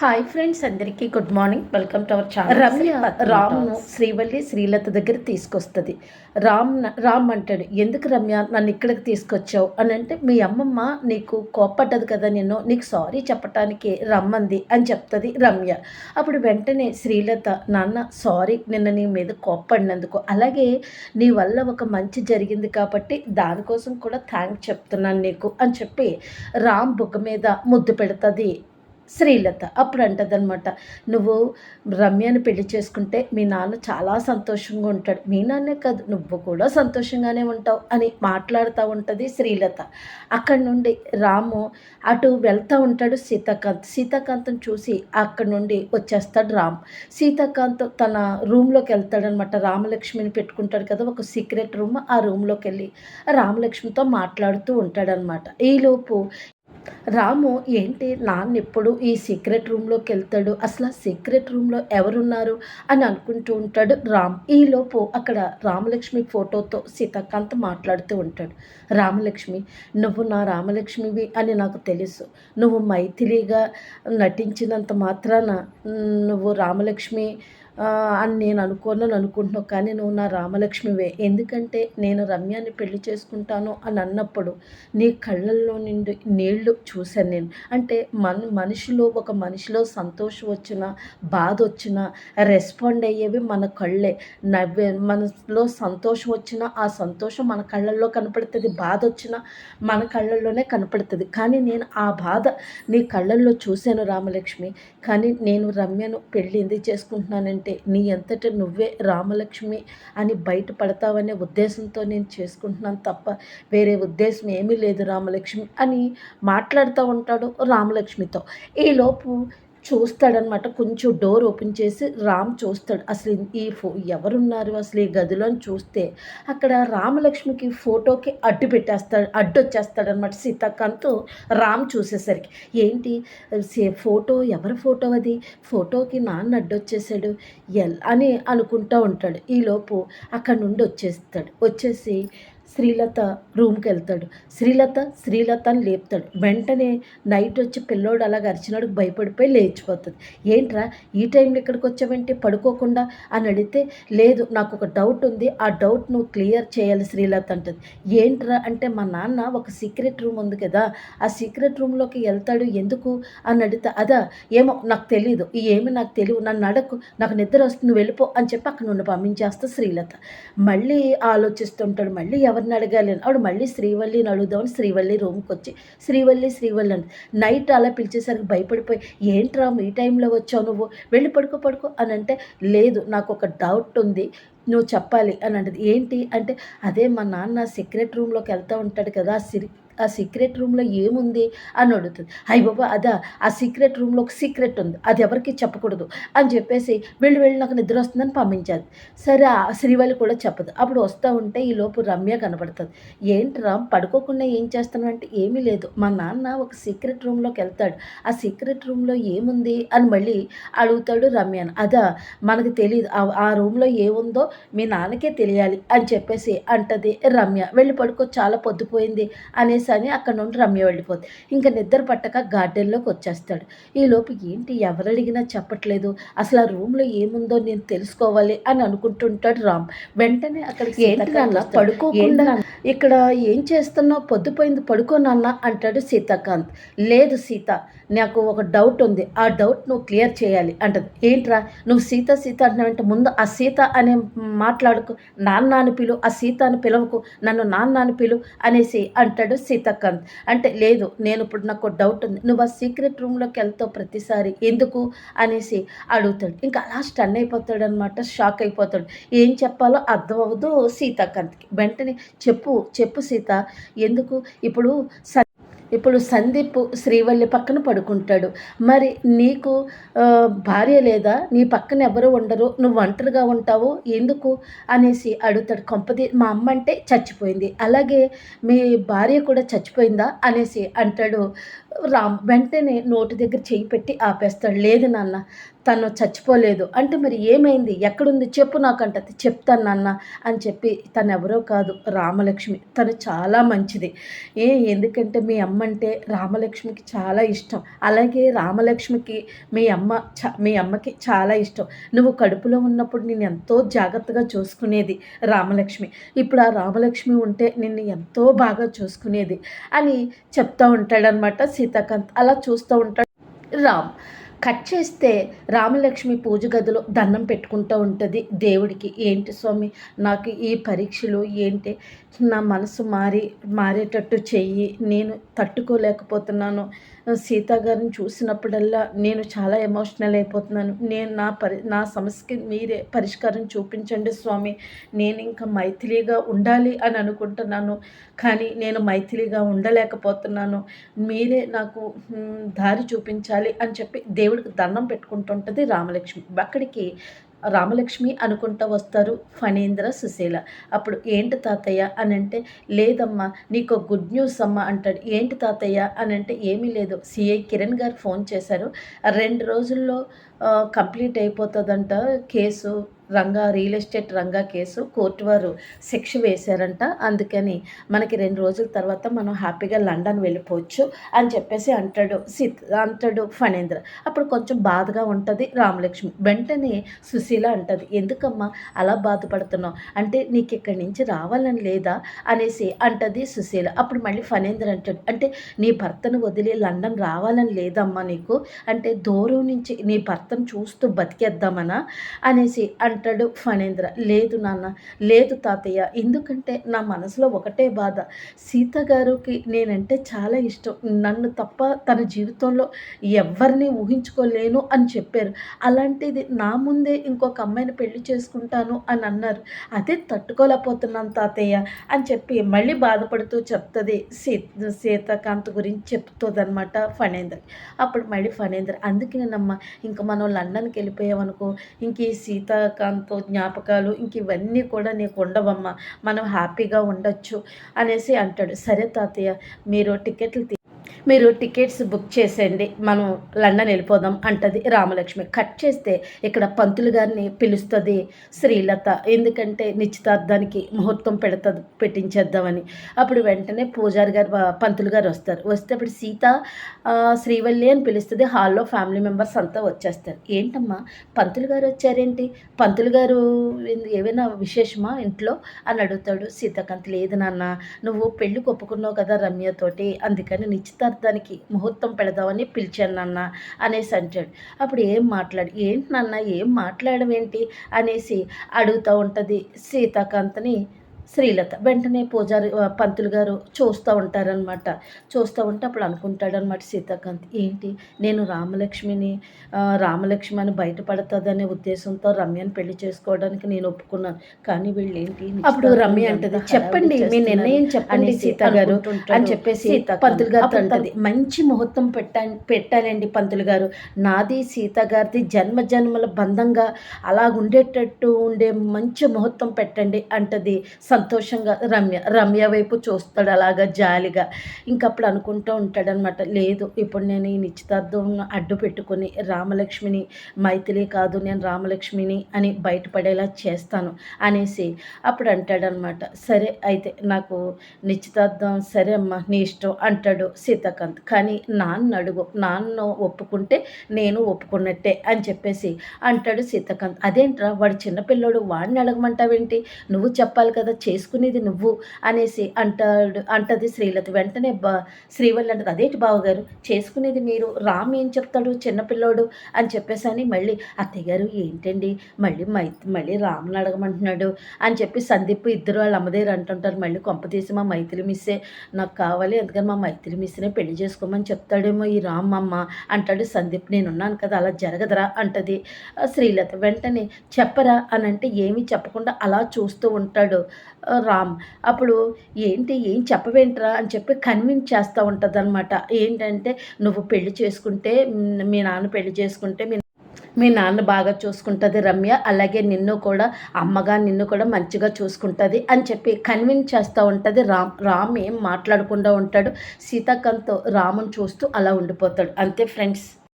Hi friends అందరికీ good morning welcome to our channel Ramya రామ్ను Srivalli Srilatha దగ్గర తీసుకొస్తుంది. రామ్ రామ్ అంటాడు ఎందుకు రమ్య నన్ను ఇక్కడికి తీసుకొచ్చావు? అని అంటే మీ అమ్మమ్మ నీకు కోప్పడ్డది కదా నేను నీకు సారీ చెప్పటానికి రమ్మంది అని చెప్తుంది రమ్య. అప్పుడు వెంటనే శ్రీలత నాన్న సారీ నిన్న నీ మీద కోప్పడినందుకు. అలాగే నీ వల్ల ఒక మంచి జరిగింది కాబట్టి దానికోసం కూడా థ్యాంక్ చెప్తున్నాను నీకు అని చెప్పి రామ్ బుగ్గ మీద ముద్దు పెడుతుంది. శ్రీలత అప్పుడు అంటదనమాట నువ్వు రమ్యని పెళ్ళి చేసుకుంటే మీ నాన్న చాలా సంతోషంగా ఉంటాడు. మీ నాన్నే కాదు నువ్వు కూడా సంతోషంగానే ఉంటావు అని మాట్లాడుతూ ఉంటుంది శ్రీలత. అక్కడి నుండి రాము అటు వెళ్తూ ఉంటాడు సీతాకాంత్. సీతాకాంతం చూసి అక్కడి నుండి వచ్చేస్తాడు రామ్. సీతాకాంత్ తన రూమ్లోకి వెళ్తాడనమాట రామలక్ష్మిని పెట్టుకుంటాడు కదా ఒక సీక్రెట్ రూమ్ ఆ రూమ్లోకి వెళ్ళి రామలక్ష్మితో మాట్లాడుతూ ఉంటాడనమాట ఈలోపు రాము ఏంటి? నాన్న ఎప్పుడు ఈ సీక్రెట్ రూమ్లోకి వెళ్తాడు? అసలు ఆ సీక్రెట్ రూమ్లో ఎవరున్నారు? అని అనుకుంటూ ఉంటాడు రామ్. ఈలోపు అక్కడ రామలక్ష్మి ఫోటోతో సీతాకాంత్ మాట్లాడుతూ ఉంటాడు. రామలక్ష్మి నువ్వు నా రామలక్ష్మివి అని నాకు తెలుసు. నువ్వు మైథిలిగా నటించినంత మాత్రాన నువ్వు రామలక్ష్మి అని నేను అనుకోను అనుకుంటున్నావు కానీ నువ్వు నా రామలక్ష్మివే. ఎందుకంటే నేను రమ్యాన్ని పెళ్ళి చేసుకుంటాను అని అన్నప్పుడు నీ కళ్ళల్లో నిండి నీళ్ళు చూశాను నేను. అంటే మన మనిషిలో ఒక మనిషిలో సంతోషం వచ్చినా బాధ వచ్చినా రెస్పాండ్ అయ్యేవి మన కళ్ళే. నవ్వే మనలో సంతోషం వచ్చినా ఆ సంతోషం మన కళ్ళల్లో కనపడుతుంది. బాధ వచ్చినా మన కళ్ళల్లోనే కనపడుతుంది. కానీ నేను ఆ బాధ నీ కళ్ళల్లో చూశాను రామలక్ష్మి. కానీ నేను రమ్యను పెళ్ళి ఎందుకు చేసుకుంటున్నానంటే అంటే నీ అంతట నువ్వే రామలక్ష్మి అని బయటపడతావనే ఉద్దేశంతో నేను చేసుకుంటున్నాను తప్ప వేరే ఉద్దేశం ఏమీ లేదు రామలక్ష్మి అని మాట్లాడుతూ ఉంటాడు రామలక్ష్మితో. ఈలోపు చూస్తాడనమాట. కొంచెం డోర్ ఓపెన్ చేసి రామ్ చూస్తాడు. అసలు ఈ ఫో ఎవరున్నారు అసలు ఈ గదిలో చూస్తే అక్కడ రామలక్ష్మికి ఫోటోకి అడ్డు పెట్టేస్తాడు అడ్డు వచ్చేస్తాడనమాట సీతాకాంత్ రామ్ చూసేసరికి. ఏంటి? ఫోటో ఎవరి ఫోటో అది? ఫోటోకి నాన్న అడ్డు వచ్చేసాడు. ఎల్ అని అనుకుంటూ ఉంటాడు. ఈలోపు అక్కడ నుండి వచ్చేస్తాడు. వచ్చేసి శ్రీలత రూమ్కి వెళ్తాడు. శ్రీలత శ్రీలత అని లేపుతాడు. వెంటనే నైట్ వచ్చి పిల్లోడు అలా అరిచినాడు భయపడిపోయి లేచిపోతుంది. ఏంట్రా ఈ టైంలో ఇక్కడికి వచ్చావంటే? పడుకోకుండా? అని అడిగితే లేదు నాకు ఒక డౌట్ ఉంది. ఆ డౌట్ నువ్వు క్లియర్ చేయాలి శ్రీలత అంటది. ఏంట్రా అంటే మా నాన్న ఒక సీక్రెట్ రూమ్ ఉంది కదా ఆ సీక్రెట్ రూమ్లోకి వెళ్తాడు. ఎందుకు? అని అడిగితే అదా ఏమో నాకు తెలియదు ఏమి నాకు తెలియదు నన్ను అడకు నాకు నిద్ర వస్తుంది వెళ్ళిపో అని చెప్పి అక్కడ నుండి పంపించేస్తా శ్రీలత. మళ్ళీ ఆలోచిస్తుంటాడు. మళ్ళీ ఎవరు ఎవరిని అడగాలి అని ఆవిడ మళ్ళీ శ్రీవల్లిని అడుగుదామని శ్రీవల్లి రూమ్కి వచ్చి శ్రీవల్లి శ్రీవల్లి అని నైట్ అలా పిలిచేసరికి భయపడిపోయి ఏంట్రా ఈ టైంలో వచ్చావు నువ్వు? వెళ్ళి పడుకో పడుకో అని అంటే లేదు నాకు ఒక డౌట్ ఉంది నువ్వు చెప్పాలి అని అంటది. ఏంటి? అంటే అదే మా నాన్న సీక్రెట్ రూమ్లోకి వెళ్తూ ఉంటాడు కదా సిరి ఆ సీక్రెట్ రూమ్లో ఏముంది అని అడుగుతుంది. అయ్యి బాబా అదా ఆ సీక్రెట్ రూమ్లో ఒక సీక్రెట్ ఉంది. అది ఎవరికి చెప్పకూడదు అని చెప్పేసి వెళ్ళి వెళ్ళి నాకు నిద్ర వస్తుందని పంపించాలి సరే ఆ శ్రీవల్లి కూడా చెప్పదు. అప్పుడు వస్తూ ఉంటే ఈ లోపు రమ్య కనపడుతుంది. ఏంటి రామ్ పడుకోకుండా ఏం చేస్తాను అంటే ఏమీ లేదు. మా నాన్న ఒక సీక్రెట్ రూమ్లోకి వెళ్తాడు. ఆ సీక్రెట్ రూమ్లో ఏముంది? అని మళ్ళీ అడుగుతాడు రమ్యను అదా మనకు తెలియదు ఆ రూమ్లో ఏముందో మీ నాన్నకే తెలియాలి అని చెప్పేసి అంటది రమ్య. వెళ్ళి పడుకో చాలా పొద్దుపోయింది అనేసి అనేసి అని అక్కడ నుండి రమ్య వెళ్ళిపోతుంది ఇంకా నిద్ర పట్టక గార్డెన్లోకి వచ్చేస్తాడు. ఈలోపు ఏంటి ఎవరు అడిగినా చెప్పట్లేదు. అసలు ఆ రూమ్లో ఏముందో నేను తెలుసుకోవాలి అని అనుకుంటుంటాడు రామ్. వెంటనే అక్కడికి పడుకోకుండా ఇక్కడ ఏం చేస్తున్నావు? పొద్దుపోయింది పడుకోనన్నా అంటాడు సీతాకాంత్. లేదు సీత నాకు ఒక డౌట్ ఉంది. ఆ డౌట్ నువ్వు క్లియర్ చేయాలి అంటది. ఏంట్రా? నువ్వు సీత సీత అంటున్నావంటే ముందు ఆ సీత అనే మాట్లాడుకు. నాన్న అని పిలు ఆ సీత అని పిలవకు. నన్ను నాన్న అని పిలు అనేసి అంటాడు సీతాకాంత్ అంటే లేదు నేను ఇప్పుడు నాకు డౌట్ ఉంది. నువ్వు ఆ సీక్రెట్ రూమ్లోకి వెళ్తావు ప్రతిసారి. ఎందుకు? అనేసి అడుగుతాడు. ఇంకా అలా స్టన్ అయిపోతాడు అనమాట షాక్ అయిపోతాడు. ఏం చెప్పాలో అర్థం అవ్వదు సీతాకాంత్కి వెంటనే చెప్పు చెప్పు సీత. ఎందుకు? ఇప్పుడు ఇప్పుడు సందీప్ శ్రీవల్లి పక్కన పడుకుంటాడు. మరి నీకు భార్య లేదా? నీ పక్కన ఎవరు ఉండరు? నువ్వు ఒంటరిగా ఉంటావు? ఎందుకు? అనేసి అడుగుతాడు కొంపది. మా అమ్మ అంటే చచ్చిపోయింది. అలాగే మీ భార్య కూడా చచ్చిపోయిందా? అనేసి అంటాడు రామ్ వెంటనే నోటి దగ్గర చేయి పెట్టి ఆపేస్తాడు. లేదు నాన్న తను చచ్చిపోలేదు. అంటే మరి ఏమైంది? ఎక్కడుంది? చెప్పు నాకంటది చెప్తాను నాన్న అని చెప్పి తను ఎవరో కాదు రామలక్ష్మి. తను చాలా మంచిది. ఏ ఎందుకంటే మీ అమ్మ అంటే రామలక్ష్మికి చాలా ఇష్టం. అలాగే రామలక్ష్మికి మీ అమ్మ చ మీ అమ్మకి చాలా ఇష్టం. నువ్వు కడుపులో ఉన్నప్పుడు నేను ఎంతో జాగ్రత్తగా చూసుకునేది రామలక్ష్మి. ఇప్పుడు ఆ రామలక్ష్మి ఉంటే నిన్ను ఎంతో బాగా చూసుకునేది అని చెప్తూ ఉంటాడనమాట సీతాకాంత్ అలా చూస్తూ ఉంటాడు. రామ్ కట్ చేస్తే రామలక్ష్మి పూజ గదిలో దండం పెట్టుకుంటూ ఉంటుంది. దేవుడికి ఏంటి స్వామి నాకు ఈ పరీక్షలు ఏంటి? నా మనసు మారి మారేటట్టు చెయ్యి నేను తట్టుకోలేకపోతున్నాను. సీత గారిని చూసినప్పుడల్లా నేను చాలా ఎమోషనల్ అయిపోతున్నాను. నేను నా పరి నా సమస్యకి మీరే పరిష్కారం చూపించండి స్వామి. నేను ఇంకా మైథిలిగా ఉండాలి అని అనుకుంటున్నాను. కానీ నేను మైథిలిగా ఉండలేకపోతున్నాను. మీరే నాకు దారి చూపించాలి అని చెప్పి దేవుడికి దండం పెట్టుకుంటుంటుంది రామలక్ష్మి. అక్కడికి రామలక్ష్మి అనుకుంటూ వస్తారు ఫణీంద్ర సుశీల. అప్పుడు ఏంటి తాతయ్య? అని అంటే లేదమ్మా నీకు గుడ్ న్యూస్ అమ్మ అంటాడు. ఏంటి తాతయ్య? అని అంటే ఏమీ లేదు. సిఐ కిరణ్ గారు ఫోన్ చేశారు. రెండు రోజుల్లో complete అయిపోతుందంట case Ranga real estate Ranga case. Court వారు శిక్ష వేశారంట. అందుకని మనకి రెండు రోజుల తర్వాత మనం హ్యాపీగా లండన్ వెళ్ళిపోవచ్చు అని చెప్పేసి అంటాడు సిత్ అంటాడు ఫణేంద్ర. అప్పుడు కొంచెం బాధగా ఉంటుంది రామలక్ష్మి. వెంటనే సుశీల అంటది ఎందుకమ్మా అలా బాధపడుతున్నావు? అంటే నీకు ఇక్కడి నుంచి రావాలని లేదా? అనేసి అంటది సుశీల. అప్పుడు మళ్ళీ ఫణేంద్ర అంటాడు అంటే నీ భర్తను వదిలి లండన్ రావాలని లేదమ్మా నీకు? అంటే దూరం నుంచి నీ భర్త అర్థం చూస్తూ బతికేద్దామనా? అనేసి అంటాడు ఫణేంద్ర. లేదు నాన్న లేదు తాతయ్య. ఎందుకంటే నా మనసులో ఒకటే బాధ. సీత గారికి నేనంటే చాలా ఇష్టం. నన్ను తప్ప తన జీవితంలో ఎవరిని ఊహించుకోలేను అని చెప్పారు. అలాంటిది నా ముందే ఇంకొక అమ్మాయిని పెళ్ళి చేసుకుంటాను అని అన్నారు. అదే తట్టుకోలేకపోతున్నాను తాతయ్య అని చెప్పి మళ్ళీ బాధపడుతూ చెప్తుంది సీ సీతాకాంత్ గురించి చెప్తుంది అనమాట ఫణేంద్ర. అప్పుడు మళ్ళీ ఫణేంద్ర అందుకే నేనమ్మా ఇంకా మన మనం లండన్కి వెళ్ళిపోయామనుకో ఇంక ఈ సీతాకాంత్ జ్ఞాపకాలు ఇంక ఇవన్నీ కూడా నీకు ఉండవమ్మా. మనం హ్యాపీగా ఉండొచ్చు అనేసి అంటాడు. సరే తాతయ్య మీరు టికెట్లు మీరు టికెట్స్ బుక్ చేసేయండి. మనం లండన్ వెళ్ళిపోదాం అంటది రామలక్ష్మి. కట్ చేస్తే ఇక్కడ పంతులు గారిని పిలుస్తుంది శ్రీలత. ఎందుకంటే నిశ్చితార్థానికి ముహూర్తం పెడతా పెట్టించేద్దామని. అప్పుడు వెంటనే పూజారి గారు పంతులు గారు వస్తారు. వస్తే అప్పుడు సీత శ్రీవల్లి అని పిలుస్తుంది. హాల్లో ఫ్యామిలీ మెంబర్స్ అంతా వచ్చేస్తారు. ఏంటమ్మా? పంతులు గారు వచ్చారేంటి? పంతులు గారు ఏమైనా విశేషమా ఇంట్లో? అని అడుగుతాడు సీతాకాంత్. లేదు నాన్న నువ్వు పెళ్ళి ఒప్పుకున్నావు కదా రమ్యతోటి అందుకని నిశ్చితార్థం నిశ్చితార్థానికి ముహూర్తం పెడదామని పిలిచాను నాన్న అనేసి అంటాడు. అప్పుడు ఏం మాట్లాడు ఏంటి నాన్న ఏం మాట్లాడమేంటి అనేసి అడుగుతూ ఉంటుంది సీతాకాంత్ని. శ్రీలత వెంటనే పూజారి పంతులు గారు చూస్తూ ఉంటారనమాట చూస్తూ ఉంటే అప్పుడు అనుకుంటాడనమాట సీతాకాంత్ ఏంటి? నేను రామలక్ష్మిని రామలక్ష్మి అని బయటపడుతుందనే ఉద్దేశంతో రమ్యని పెళ్ళి చేసుకోవడానికి నేను ఒప్పుకున్నాను. కానీ వీళ్ళు ఏంటి అప్పుడు రమ్య అంటది చెప్పండి మీ నిర్ణయం చెప్పండి సీత గారు అని చెప్పేసి పంతులు గారు అంటది మంచి ముహూర్తం పెట్టా పెట్టాలండి పంతులు గారు. నాది సీత గారిది జన్మ జన్మల బంధంగా అలా ఉండేటట్టు ఉండే మంచి ముహూర్తం పెట్టండి అంటది. సంతోషంగా రమ్య రమ్య వైపు చూస్తాడు అలాగా జాలిగా. ఇంకప్పుడు అనుకుంటూ ఉంటాడనమాట లేదు ఇప్పుడు నేను ఈ నిశ్చితార్థం అడ్డు పెట్టుకుని రామలక్ష్మిని మైథిలి కాదు నేను రామలక్ష్మిని అని బయటపడేలా చేస్తాను అనేసి అప్పుడు అంటాడనమాట సరే అయితే నాకు నిశ్చితార్థం సరే అమ్మా నీ ఇష్టం అంటాడు సీతాకాంత్. కానీ నాన్న అడుగు నాన్న ఒప్పుకుంటే నేను ఒప్పుకున్నట్టే అని చెప్పేసి అంటాడు సీతాకాంత్. అదేంట్రా వాడు చిన్నపిల్లోడు వాడిని అడగమంటావేంటి? నువ్వు చెప్పాలి కదా చేసుకునేది నువ్వు అనేసి అంటాడు అంటది శ్రీలత. వెంటనే బా శ్రీవల్లి అంటది అదేంటి బావగారు చేసుకునేది మీరు రామ్ ఏం చెప్తాడు చిన్నపిల్లోడు అని చెప్పేసి అని మళ్ళీ అత్తయ్య గారు ఏంటండి? మళ్ళీ మై మళ్ళీ రాముని అడగమంటున్నాడు. అని చెప్పి సందీప్ ఇద్దరు వాళ్ళ అమ్మదేరు అంటుంటారు మళ్ళీ కొంప తీసి మా మైత్రి మిస్సే నాకు కావాలి ఎందుకని మా మైత్రి మిస్నే పెళ్ళి చేసుకోమని చెప్తాడేమో ఈ రామ్ అమ్మ అంటాడు సందీప్ నేనున్నాను కదా అలా జరగదురా అంటది శ్రీలత. వెంటనే చెప్పరా? అని అంటే ఏమీ చెప్పకుండా అలా చూస్తూ ఉంటాడు. రామ్. అప్పుడు ఏంటి ఏం చెప్పవేంట్రా అని చెప్పి కన్విన్స్ చేస్తూ ఉంటుంది అనమాట ఏంటంటే నువ్వు పెళ్ళి చేసుకుంటే మీ నాన్న పెళ్ళి చేసుకుంటే మీ మీ నాన్న బాగా చూసుకుంటుంది రమ్య. అలాగే నిన్ను కూడా అమ్మగా నిన్ను కూడా మంచిగా చూసుకుంటుంది అని చెప్పి కన్విన్స్ చేస్తూ ఉంటుంది రామ్. రామ్ ఏం మాట్లాడకుండా ఉంటాడు. సీతాకాంత్తో రాముని చూస్తూ అలా ఉండిపోతాడు. అంతే ఫ్రెండ్స్.